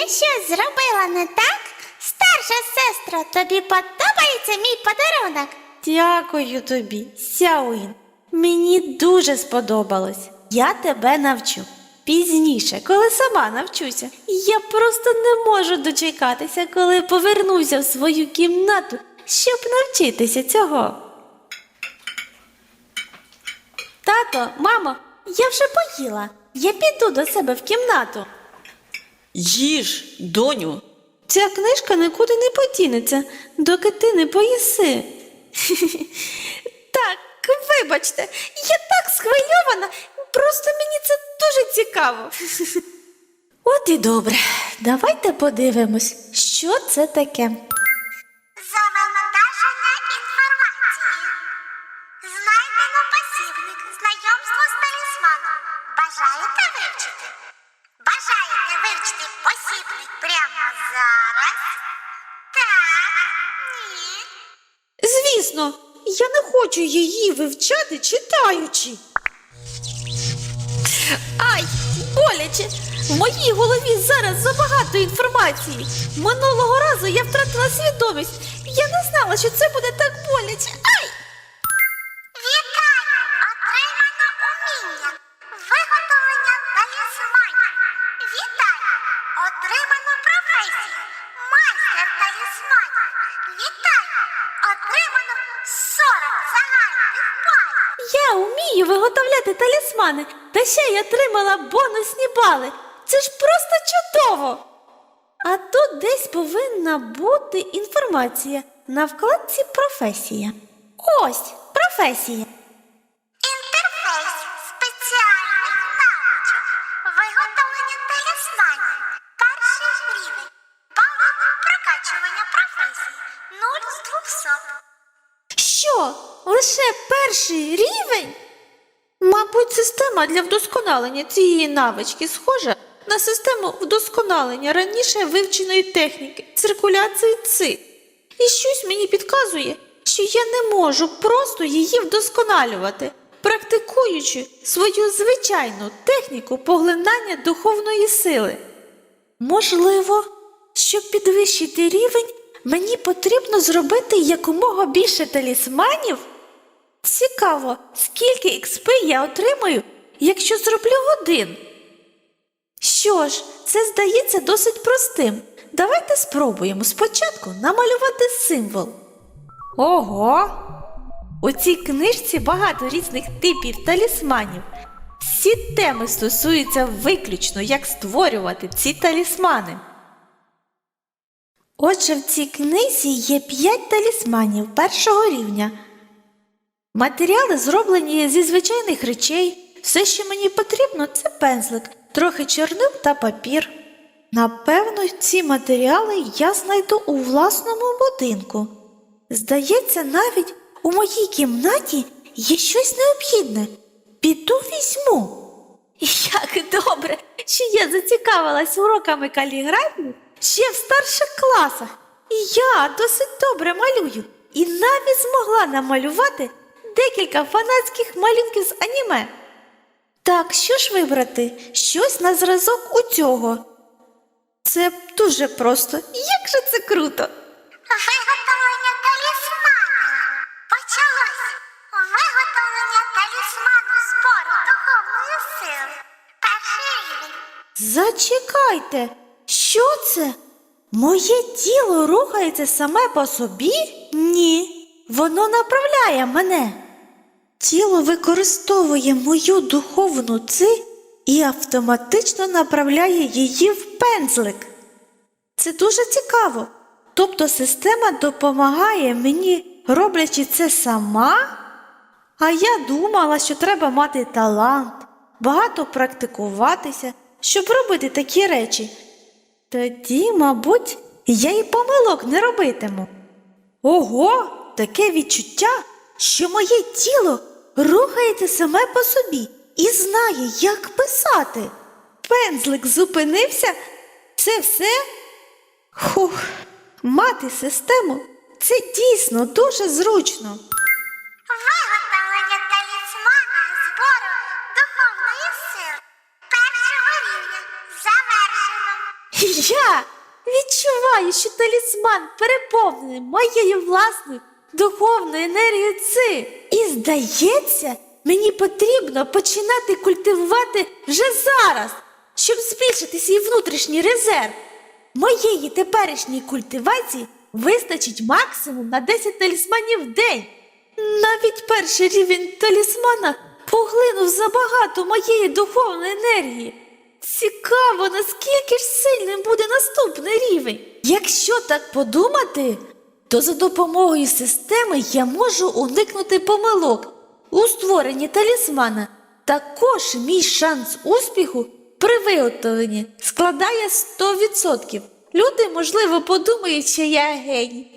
Я щось зробила не так? Старша сестро, тобі подобається мій подарунок? Дякую тобі, Сяуін. Мені дуже сподобалось. Я тебе навчу. Пізніше, коли сама навчуся. Я просто не можу дочекатися, коли повернуся в свою кімнату, щоб навчитися цього. Тато, мамо, я вже поїла. Я піду до себе в кімнату. Їж, доню. Ця книжка нікуди не подінеться, доки ти не поїси. Так, вибачте, я так схвильована, просто мені це дуже цікаво. От і добре, давайте подивимось, що це таке. Звісно, я не хочу її вивчати читаючи. Ай, боляче! В моїй голові зараз забагато інформації. Минулого разу я втратила свідомість. Я не знала, що це буде так боляче. Вмію виготовляти талісмани, та ще й отримала бонусні бали. Це ж просто чудово. А тут десь повинна бути інформація на вкладці професія. Ось професія. Інтерфейс спеціальних навичок. Виготовлення талісманів. Перший рівень. Бали прокачування професії. 0 з 200. Що? Лише перший рівень? Мабуть, система для вдосконалення цієї навички схожа на систему вдосконалення раніше вивченої техніки циркуляції ци. І щось мені підказує, що я не можу просто її вдосконалювати, практикуючи свою звичайну техніку поглинання духовної сили. Можливо, щоб підвищити рівень, мені потрібно зробити якомога більше талісманів? Цікаво, скільки XP я отримаю, якщо зроблю один. Що ж, це здається досить простим. Давайте спробуємо спочатку намалювати символ. Ого! У цій книжці багато різних типів талісманів. Всі теми стосуються виключно, як створювати ці талісмани. Отже, в цій книзі є п'ять талісманів першого рівня. Матеріали зроблені зі звичайних речей. Все, що мені потрібно, це пензлик, трохи чорнил та папір. Напевно, ці матеріали я знайду у власному будинку. Здається, навіть у моїй кімнаті є щось необхідне. Піду візьму. Як добре, що я зацікавилась уроками каліграфії ще в старших класах. І я досить добре малюю і навіть змогла намалювати декілька фанатських малюнків з аніме. Так, що ж вибрати? Щось на зразок у цього. Це дуже просто. Як же це круто! Виготовлення талісману. Почалось. Виготовлення талісману збору духовної сили. Перший рівень. Зачекайте, що це? Моє тіло рухається саме по собі? Ні, воно направляє мене. Тіло використовує мою духовну ци і автоматично направляє її в пензлик. Це дуже цікаво. Тобто система допомагає мені, роблячи це сама? А я думала, що треба мати талант, багато практикуватися, щоб робити такі речі. Тоді, мабуть, я і помилок не робитиму. Ого, таке відчуття, що моє тіло рухається саме по собі і знає, як писати. Пензлик зупинився. Це все? Хух, мати систему це дійсно дуже зручно. Виготовлення талісмана збору духовної сили. Першого рівня. Завершено. Я відчуваю, що талісман переповнений моєю власною духовною енергією ци. І здається, мені потрібно починати культивувати вже зараз, щоб збільшити свій внутрішній резерв. Моєї теперішньої культивації вистачить максимум на 10 талісманів в день. Навіть перший рівень талісмана поглинув забагато моєї духовної енергії. Цікаво, наскільки ж сильним буде наступний рівень. Якщо так подумати, то за допомогою системи я можу уникнути помилок у створенні талісмана. Також мій шанс успіху при виготовленні складає 100%. Люди, можливо, подумають, що я.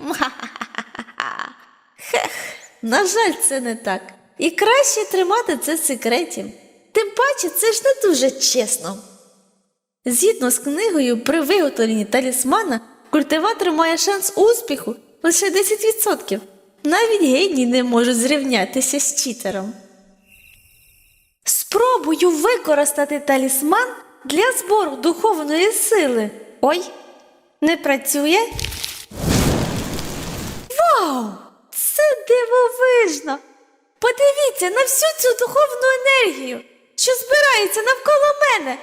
Мха-ха-ха-ха. Хех, на жаль, це не так. І краще тримати це секретом. Тим паче, це ж не дуже чесно. Згідно з книгою, при виготовленні талісмана культиватор має шанс успіху лише 10%. Навіть геній не може зрівнятися з читером. Спробую використати талісман для збору духовної сили. Ой, не працює? Вау! Це дивовижно! Подивіться на всю цю духовну енергію, що збирається навколо мене.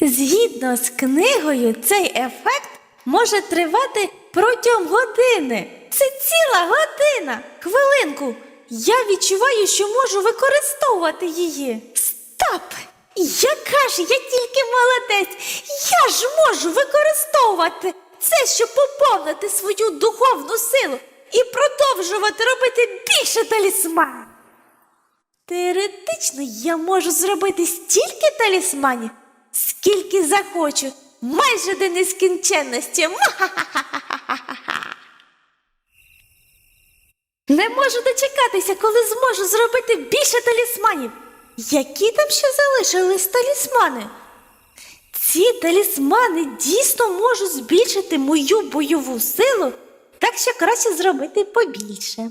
Згідно з книгою, цей ефект може тривати протягом години. Це ціла година. Хвилинку. Я відчуваю, що можу використовувати її. Стоп! Яка ж я тільки молодець! Я ж можу використовувати це, щоб поповнити свою духовну силу і продовжувати робити більше талісманів. Теоретично я можу зробити стільки талісманів, скільки захочу, майже до нескінченності. Ма-ха-ха-ха-ха-ха-ха. Не можу дочекатися, коли зможу зробити більше талісманів. Які там ще залишились талісмани? Ці талісмани дійсно можуть збільшити мою бойову силу, так що краще зробити побільше.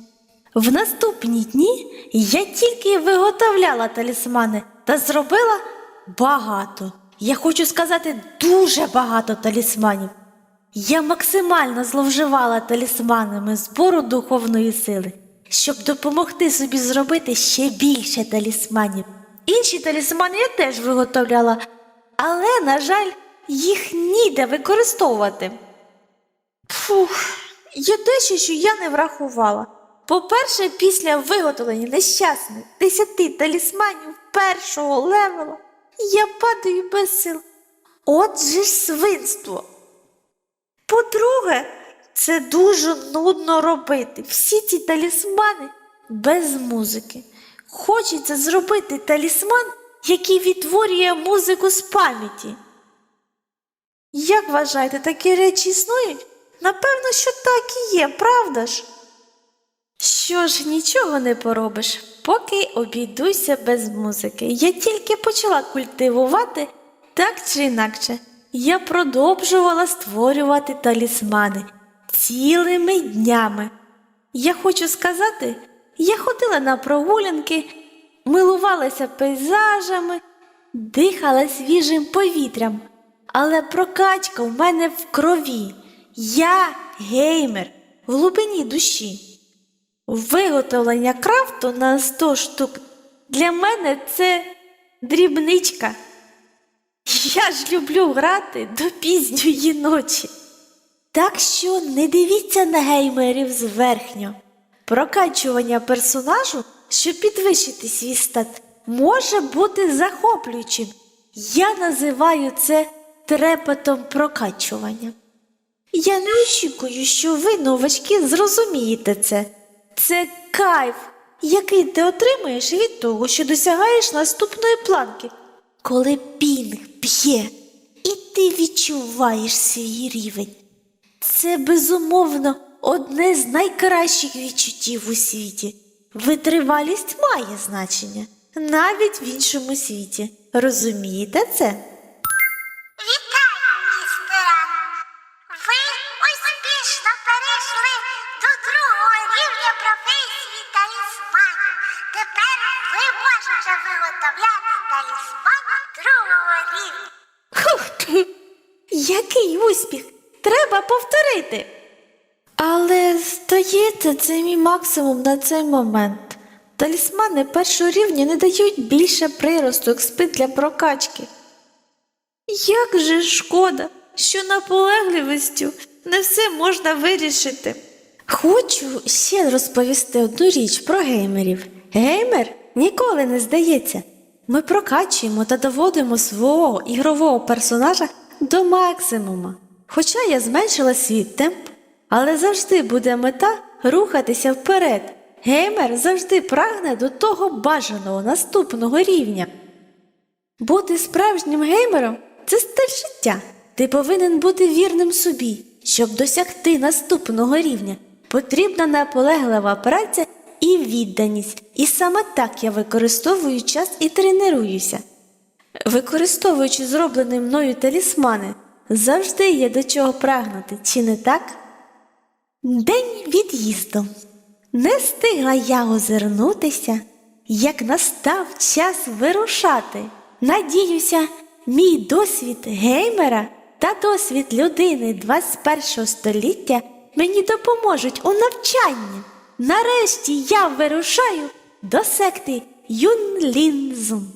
В наступні дні я тільки виготовляла талісмани та зробила багато. Я хочу сказати дуже багато талісманів. Я максимально зловживала талісманами збору духовної сили, щоб допомогти собі зробити ще більше талісманів. Інші талісмани я теж виготовляла, але, на жаль, їх ніде використовувати. Фух, є дещо, що я не врахувала. По-перше, після виготовлення нещасних десяти талісманів першого левела я падаю без сил. Отже ж свинство. По-друге, це дуже нудно робити. Всі ці талісмани без музики. Хочеться зробити талісман, який відтворює музику з пам'яті. Як вважаєте, такі речі існують? Напевно, що так і є, правда ж? Що ж, нічого не поробиш, поки обійдуся без музики. Я тільки почала культивувати так чи інакше. Я продовжувала створювати талісмани цілими днями. Я хочу сказати, я ходила на прогулянки, милувалася пейзажами, дихала свіжим повітрям, але прокачка в мене в крові. Я геймер в глибині душі. Виготовлення крафту на 100 штук для мене це дрібничка. Я ж люблю грати до пізньої ночі. Так що не дивіться на геймерів зверхньо. Прокачування персонажу, щоб підвищити свій стат, може бути захоплюючим. Я називаю це трепетом прокачування. Я не очікую, що ви, новачки, зрозумієте це. Це кайф, який ти отримуєш від того, що досягаєш наступної планки. Коли пінг б'є, і ти відчуваєш свій рівень. Це безумовно одне з найкращих відчуттів у світі. Витривалість має значення навіть в іншому світі. Розумієте це? Який успіх. Треба повторити. Але, здається, це мій максимум на цей момент. Талісмани першого рівня не дають більше приросту експи для прокачки. Як же шкода, що наполегливістю не все можна вирішити. Хочу ще розповісти одну річ про геймерів. Геймер ніколи не здається. Ми прокачуємо та доводимо свого ігрового персонажа до максимума. Хоча я зменшила свій темп, але завжди буде мета рухатися вперед. Геймер завжди прагне до того бажаного наступного рівня. Бути справжнім геймером це стиль життя. Ти повинен бути вірним собі. Щоб досягти наступного рівня, потрібна наполеглива праця і відданість. І саме так я використовую час і тренуюся. Використовуючи зроблені мною талісмани, завжди є до чого прагнути, чи не так? День від'їзду. Не встигла я озирнутися, як настав час вирушати. Надіюся, мій досвід геймера та досвід людини 21 століття мені допоможуть у навчанні. Нарешті я вирушаю до секти Юнлінзун.